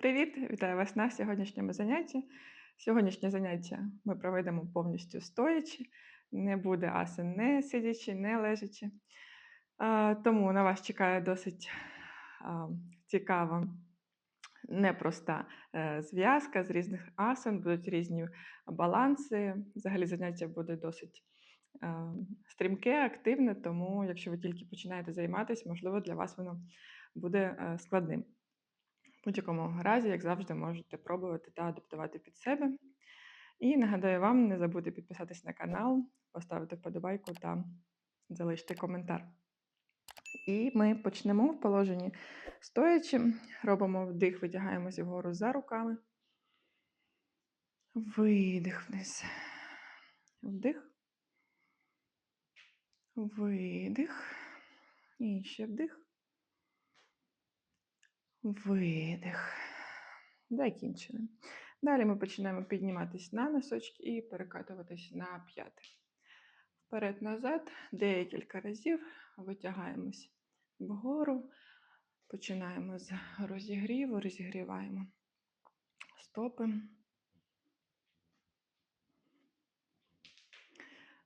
Привіт! Вітаю вас на сьогоднішньому занятті. Сьогоднішнє заняття ми проведемо повністю стоячи, не буде асен не сидячи, не лежачи. Тому на вас чекає досить цікава, непроста е, зв'язка з різних асан, будуть різні баланси. Взагалі заняття буде досить стрімке, активне, тому якщо ви тільки починаєте займатися, можливо, для вас воно буде е, складним. В будь-якому разі, як завжди, можете пробувати та адаптувати під себе. І нагадаю вам, не забудьте підписатись на канал, поставити вподобайку та залишити коментар. І ми почнемо в положенні стоячи, робимо вдих, витягаємося вгору за руками. Видих вниз. Вдих. Видих. І ще вдих. Видих. Закінчили. Далі ми починаємо підніматися на носочки і перекатуватись на п'яти. Вперед-назад, декілька разів витягаємось вгору, починаємо з розігріву, розігріваємо стопи.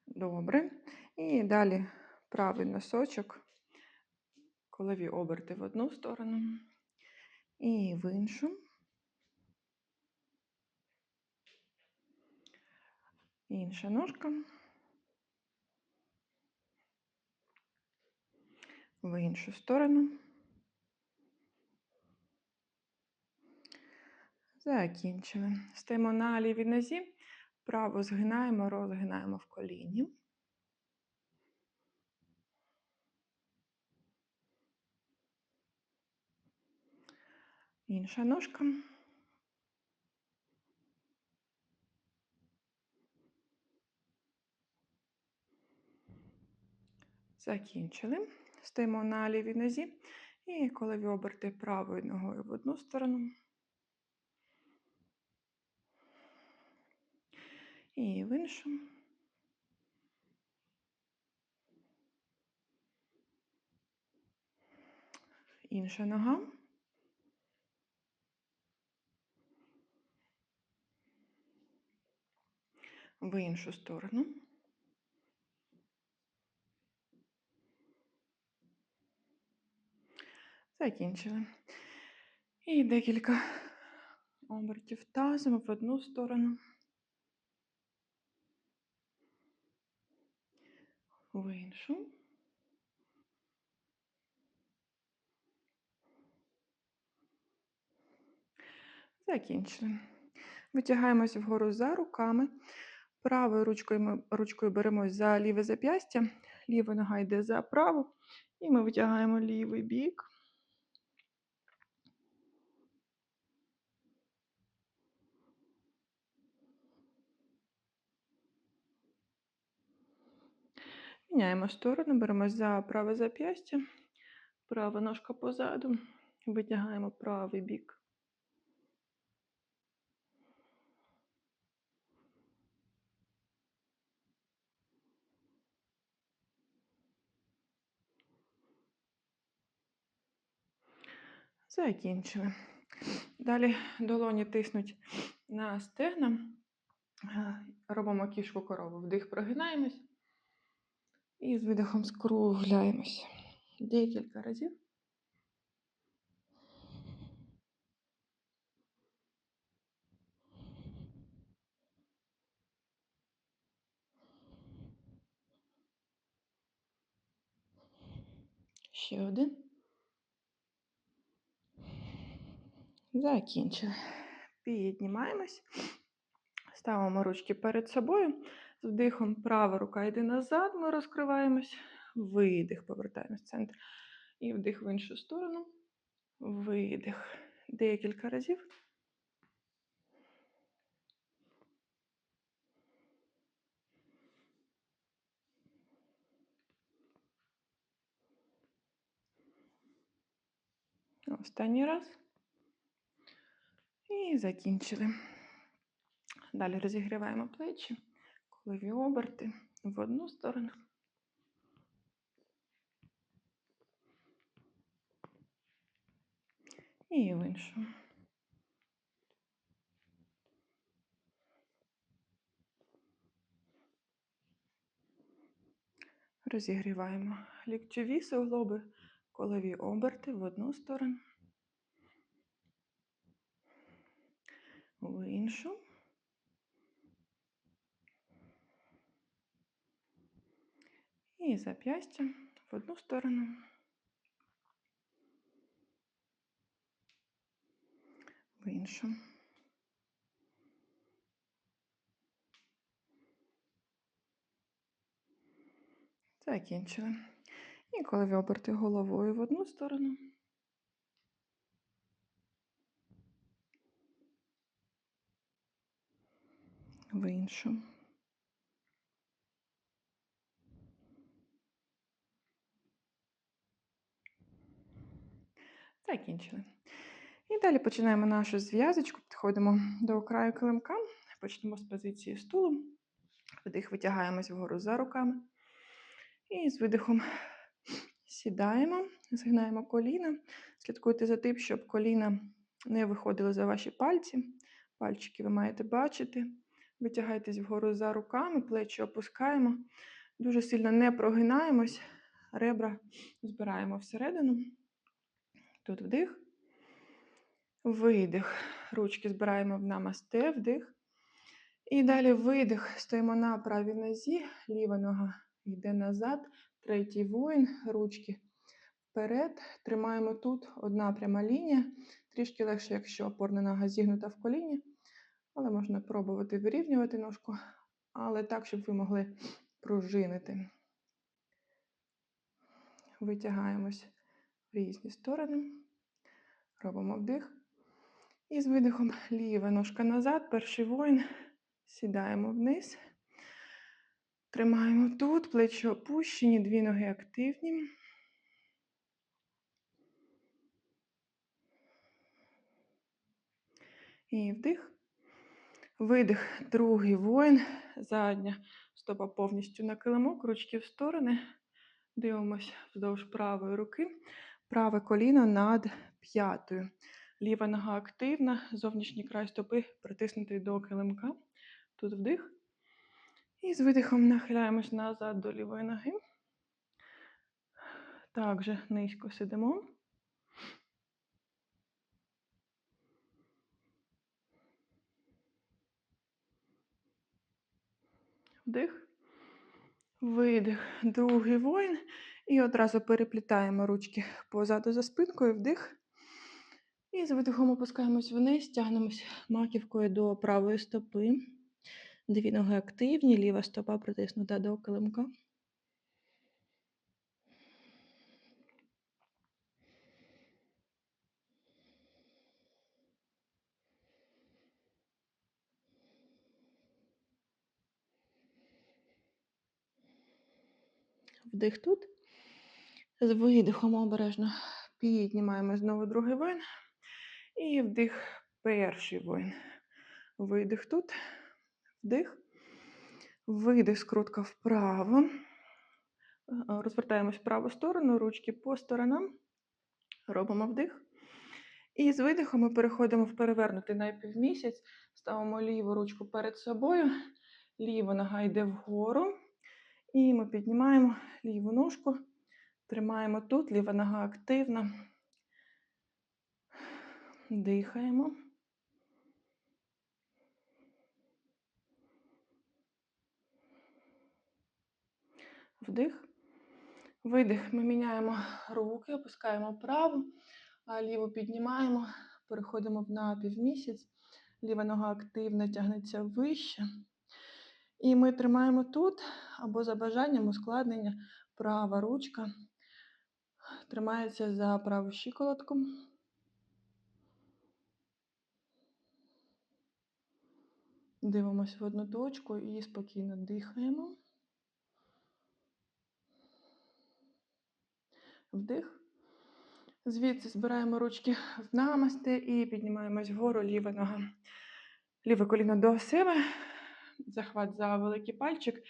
Добре. І далі правий носочок, колові оберти в одну сторону і в іншу. Інша ножка. В іншу сторону. Закінчили. Стаємо на лівій нозі, право згинаємо, розгинаємо в коліні. Інша ножка. Закінчили. Стоїмо на лівій нозі і колові оберти правою ногою в одну сторону. І в іншу. Інша нога. В іншу сторону. Закінчили. І декілька обертів тазом в одну сторону. В іншу. Закінчили. Витягаємося вгору за руками. Правою ручкою ми ручкою беремось за ліве зап'ястя, ліва нога йде за праву, і ми витягаємо лівий бік. Міняємо сторону, беремо за праве зап'ястя, права ножка позаду, витягаємо правий бік. Закінчили. Далі долоні тиснуть на стегна. Е, робимо кішку корову. Вдих, прогинаємось. І з видихом скругляємось. Декілька разів. Ще один. Закінчили. Піднімаємось. Ставимо ручки перед собою. З вдихом права рука йде назад, ми розкриваємось. Видих, повертаємось в центр. І вдих в іншу сторону. Видих. Декілька разів. Останній раз. І закінчили. Далі розігріваємо плечі, колові оберти в одну сторону. І в іншу. Розігріваємо ліктьові суглоби, колові оберти в одну сторону. В іншу. І зап'ястя в одну сторону. В іншу. Закінчили. І колові оберти головою в одну сторону. В іншу. Закінчили. І далі починаємо нашу зв'язочку, підходимо до краю килимка, почнемо з позиції стулу. Вдих витягаємось вгору за руками. І з видихом сідаємо, згинаємо коліна. Слідкуйте за тим, щоб коліна не виходили за ваші пальці. Пальчики ви маєте бачити. Витягайтесь вгору за руками, плечі опускаємо. Дуже сильно не прогинаємось, ребра збираємо всередину. Тут вдих. Видих. Ручки збираємо в намасте, вдих. І далі видих. Стоїмо на правій нозі, ліва нога йде назад. Третій воїн, ручки вперед. Тримаємо тут одна пряма лінія. Трішки легше, якщо опорна нога зігнута в коліні. Але можна пробувати вирівнювати ножку, але так, щоб ви могли пружинити. Витягаємось в різні сторони. Робимо вдих. І з видихом ліва ножка назад, перший воїн. Сідаємо вниз. Тримаємо тут, плечі опущені, дві ноги активні. І вдих. Видих, другий воїн. Задня стопа повністю на килимок, ручки в сторони. Дивимося вздовж правої руки. Праве коліно над п'ятою. Ліва нога активна, зовнішній край стопи притиснутий до килимка. Тут вдих. І з видихом нахиляємось назад до лівої ноги. Також низько сидимо. Вдих. Видих. Другий воїн. І одразу переплітаємо ручки позаду за спинкою, вдих. І з видихом опускаємось вниз, тягнемось маківкою до правої стопи. Дві ноги активні, ліва стопа притиснута до килимка. Вдих тут. З видихом обережно піднімаємо знову другий воїн. І вдих перший воїн. Видих тут. Вдих. Видих, скрутка вправо. Розвертаємось в праву сторону, ручки по сторонам. Робимо вдих. І з видихом ми переходимо в перевернутий напівмісяць. Ставимо ліву ручку перед собою. Ліва нога йде вгору. І ми піднімаємо ліву ножку. Тримаємо тут, ліва нога активна. Дихаємо. Вдих. Видих. Ми міняємо руки, опускаємо праву, а ліву піднімаємо, переходимо в напівмісяць. Ліва нога активно тягнеться вище. І ми тримаємо тут, або за бажанням ускладнення, права ручка тримається за праву щиколотку. Дивимося в одну точку і спокійно дихаємо. Вдих. Звідси збираємо ручки в намасти і піднімаємось вгору ліва нога. Ліве коліно до себе, захват за великий пальчик.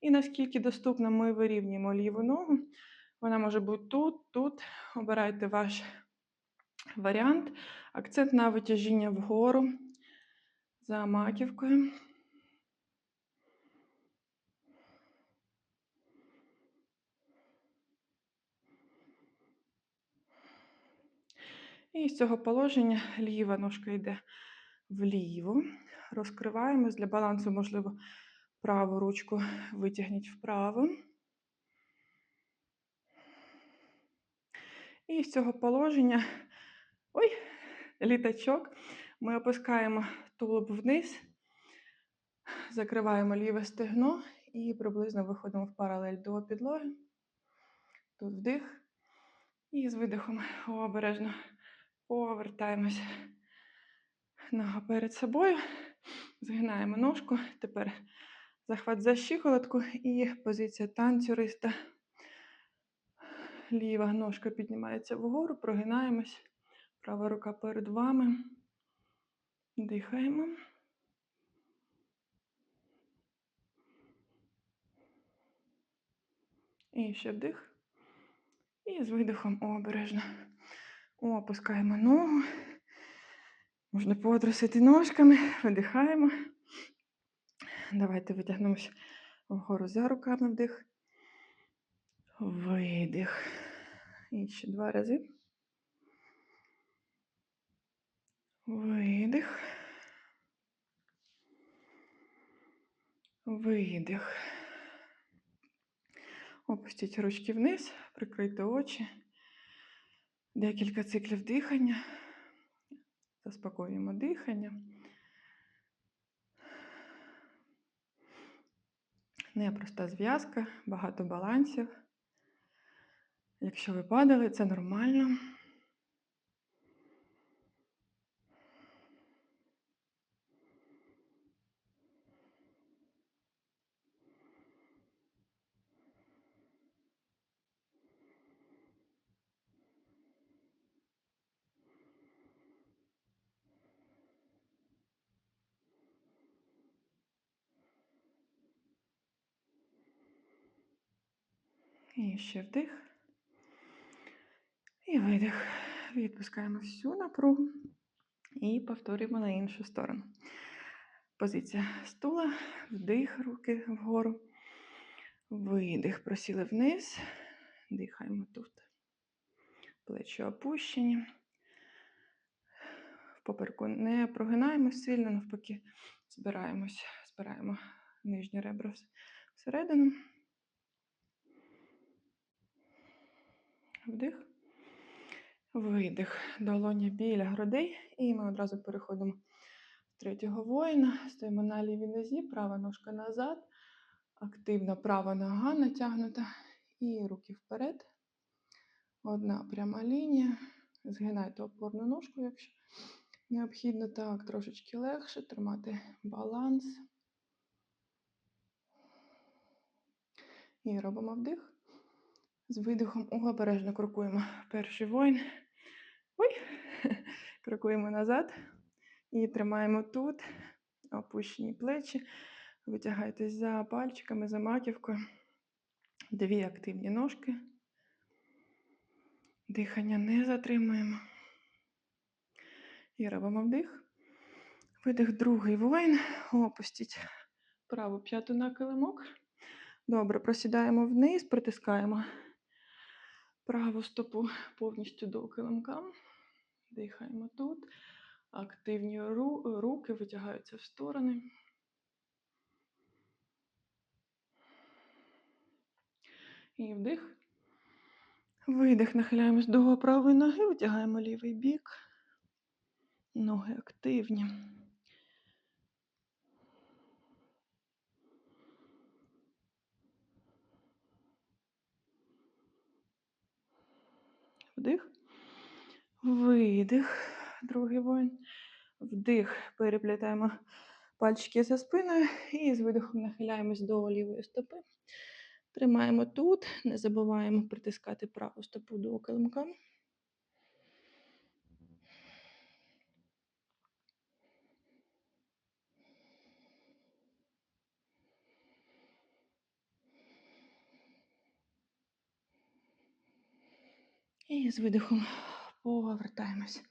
І наскільки доступно ми вирівнюємо ліву ногу. Вона може бути тут, тут. Обирайте ваш варіант. Акцент на витяжіння вгору за маківкою. І з цього положення ліва ножка йде вліво. Розкриваємось. Для балансу, можливо, праву ручку витягніть вправо. І з цього положення, ой, літачок, ми опускаємо тулуб вниз, закриваємо ліве стегно і приблизно виходимо в паралель до підлоги. Тут вдих. І з видихом обережно повертаємось нога перед собою. Згинаємо ножку. Тепер захват за щиколотку і позиція танцюриста. Ліва ножка піднімається вгору, прогинаємось. Права рука перед вами. Дихаємо. І ще вдих. І з видихом обережно. Опускаємо ногу. Можна потрусити ножками, видихаємо. Давайте витягнемося вгору за руками вдих. Видих. І ще два рази. Видих. Видих. Опустіть ручки вниз, прикрийте очі. Декілька циклів дихання. Заспокоюємо дихання. Непроста зв'язка, багато балансів. Якщо ви падали, це нормально. І ще вдих. І видих. Відпускаємо всю напругу. І повторюємо на іншу сторону. Позиція стула, вдих, руки вгору. Видих. Просіли вниз. Дихаємо тут. Плечі опущені. В попереку не прогинаємось сильно, навпаки, збираємось, збираємо нижні ребра всередину. Вдих. Видих. Долоні біля грудей. І ми одразу переходимо в третього воїна. Стоїмо на лівій нозі, права ножка назад. Активна права нога натягнута. І руки вперед. Одна пряма лінія. Згинайте опорну ножку, якщо необхідно. Так, трошечки легше тримати баланс. І робимо вдих. З видихом обережно крокуємо перший воїн. Ой, крокуємо назад. І тримаємо тут опущені плечі. Витягайтесь за пальчиками, за маківкою. Дві активні ножки. Дихання не затримуємо. І робимо вдих. Видих другий воїн. Опустіть праву п'яту на килимок. Добре, просідаємо вниз, притискаємо праву стопу повністю до килимка. Дихаємо тут. Активні руки витягаються в сторони. І вдих. Видих, нахиляємось до правої ноги, витягаємо лівий бік. Ноги активні. Вдих. Видих. Другий воїн. Вдих. Переплітаємо пальчики за спиною і з видихом нахиляємось до лівої стопи. Тримаємо тут, не забуваємо притискати праву стопу до килимка. І з видихом повертаємось.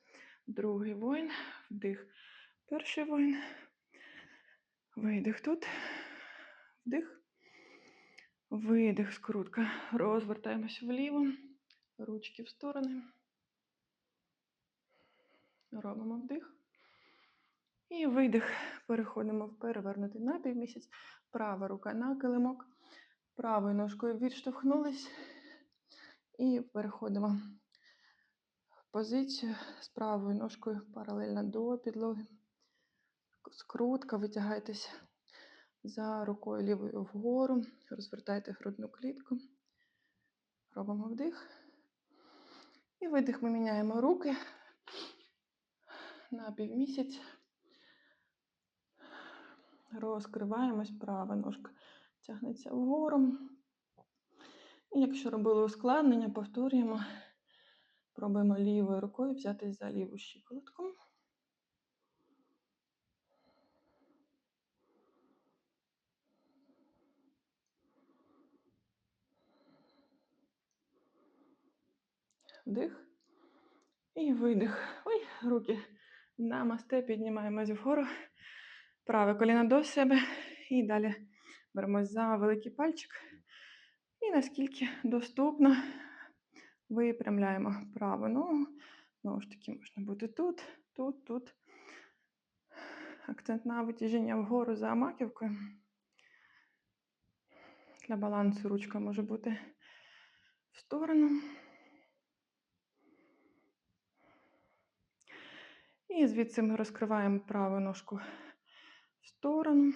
Другий воїн, вдих, перший воїн, видих тут, вдих, видих, скрутка. Розвертаємось вліво, ручки в сторони. Робимо вдих. І видих. Переходимо в перевернутий напівмісяць. Права рука на килимок. Правою ножкою відштовхнулись. І переходимо в позицію з правою ножкою паралельно до підлоги. Скрутка, витягайтеся за рукою лівою вгору, розвертайте грудну клітку. Робимо вдих. І видих ми міняємо руки на півмісяць. Розкриваємось, права ножка тягнеться вгору. Якщо робили ускладнення, повторюємо. Пробуємо лівою рукою взятись за ліву щиколотку. Вдих. І видих. Ой, руки намасте, піднімаємось вгору. Праве коліно до себе. І далі беремось за великий пальчик. І наскільки доступно випрямляємо праву ногу. Знову ж таки, можна бути тут, тут, тут. Акцент на витяжіння вгору за маківкою. Для балансу ручка може бути в сторону. І звідси ми розкриваємо праву ножку в сторону.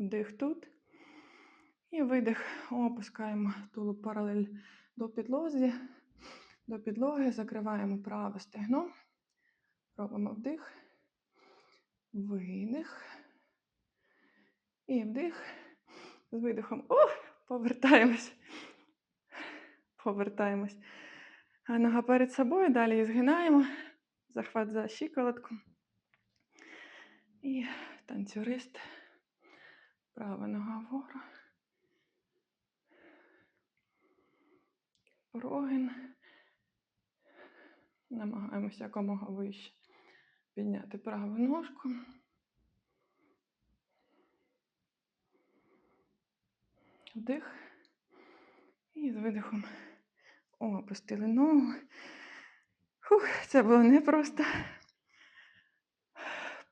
Вдих тут. І видих. Опускаємо тулуб паралель до підлози, до підлоги, закриваємо праве стегно. Робимо вдих, видих. І вдих. З видихом. О, повертаємось. Повертаємось. Нога перед собою, далі згинаємо. Захват за щиколотку. І танцюрист. Права нога вгору. Прогин. Намагаємося якомога вище підняти праву ножку. Вдих. І з видихом о, опустили ногу. Фух, це було непросто.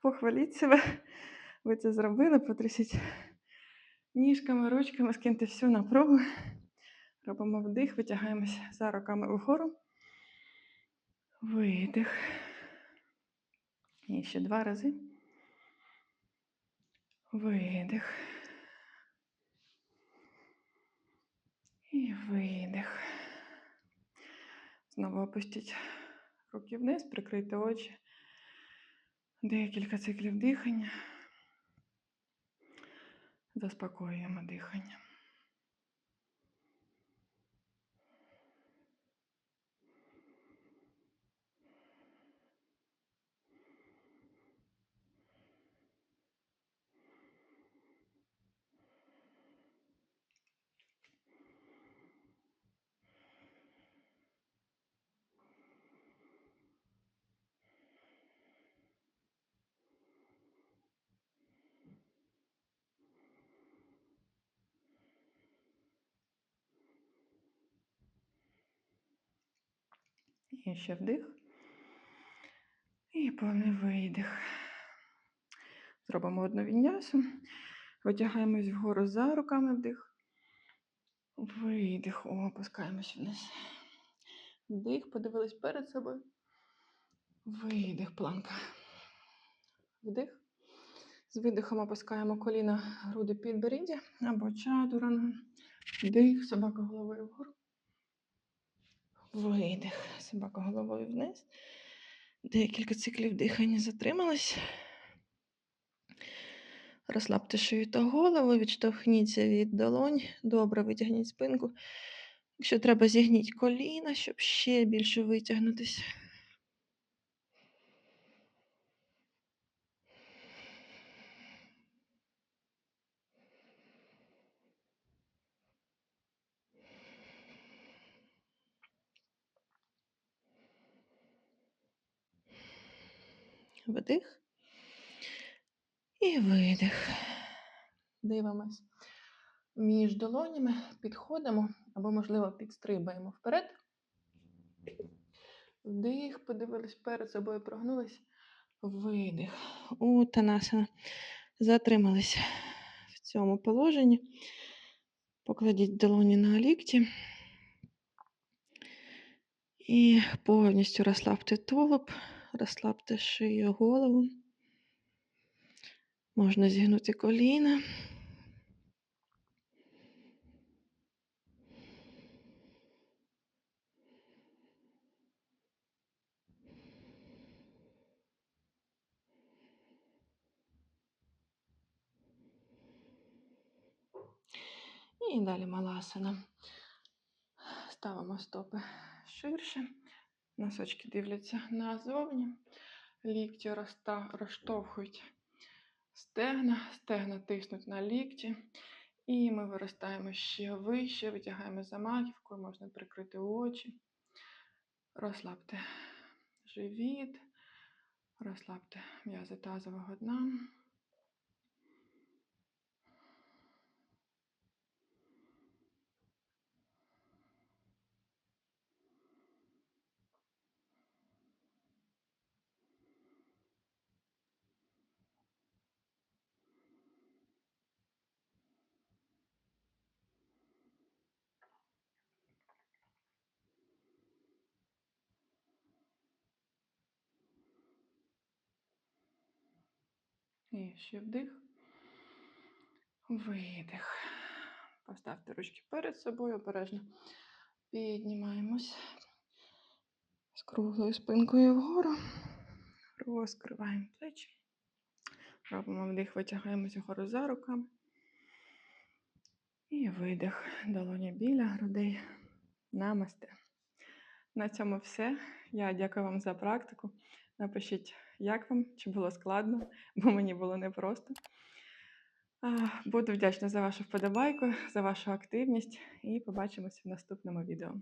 Похваліть себе. Ви це зробили, потрясіть ніжками, ручками, скиньте всю напругу. Робимо вдих, витягаємося за руками вгору. Видих. І ще два рази. Видих. І видих. Знову опустіть руки вниз, прикрийте очі. Декілька циклів дихання. Заспокоюємо дихання. І ще вдих. І повний видих. Зробимо одну віннясу. Витягаємось вгору за руками вдих. Видих. О, опускаємось вниз. Вдих, подивились перед собою. Видих, планка. Вдих. З видихом опускаємо коліна, груди підборіддя або чатуранга. Вдих, собака головою вгору. Видих. Собака головою вниз. Декілька циклів дихання затрималось. Розслабте шию та голову, відштовхніться від долонь. Добре, витягніть спинку. Якщо треба, зігніть коліна, щоб ще більше витягнутися. Вдих. І видих. Дивимось. Між долонями підходимо або, можливо, підстрибаємо вперед. Вдих, подивились перед собою, прогнулись. Видих. Утанасана. Затримались в цьому положенні. Покладіть долоні на лікті. І повністю розслабте тулуб, розслабте шию, голову. Можна зігнути коліна. І далі маласана. Ставимо стопи ширше. Носочки дивляться назовні. Лікті розштовхують стегна, стегна тиснуть на лікті. І ми виростаємо ще вище, витягаємо за можна прикрити очі. Розслабте живіт, розслабте м'язи тазового дна. І ще вдих. Видих. Поставте ручки перед собою, обережно піднімаємось з круглою спинкою вгору. Розкриваємо плечі. Робимо вдих, витягаємося вгору за руками. І видих. Долоні біля грудей. Намасте. На цьому все. Я дякую вам за практику. Напишіть, як вам, чи було складно, бо мені було непросто. Буду вдячна за вашу вподобайку, за вашу активність і побачимося в наступному відео.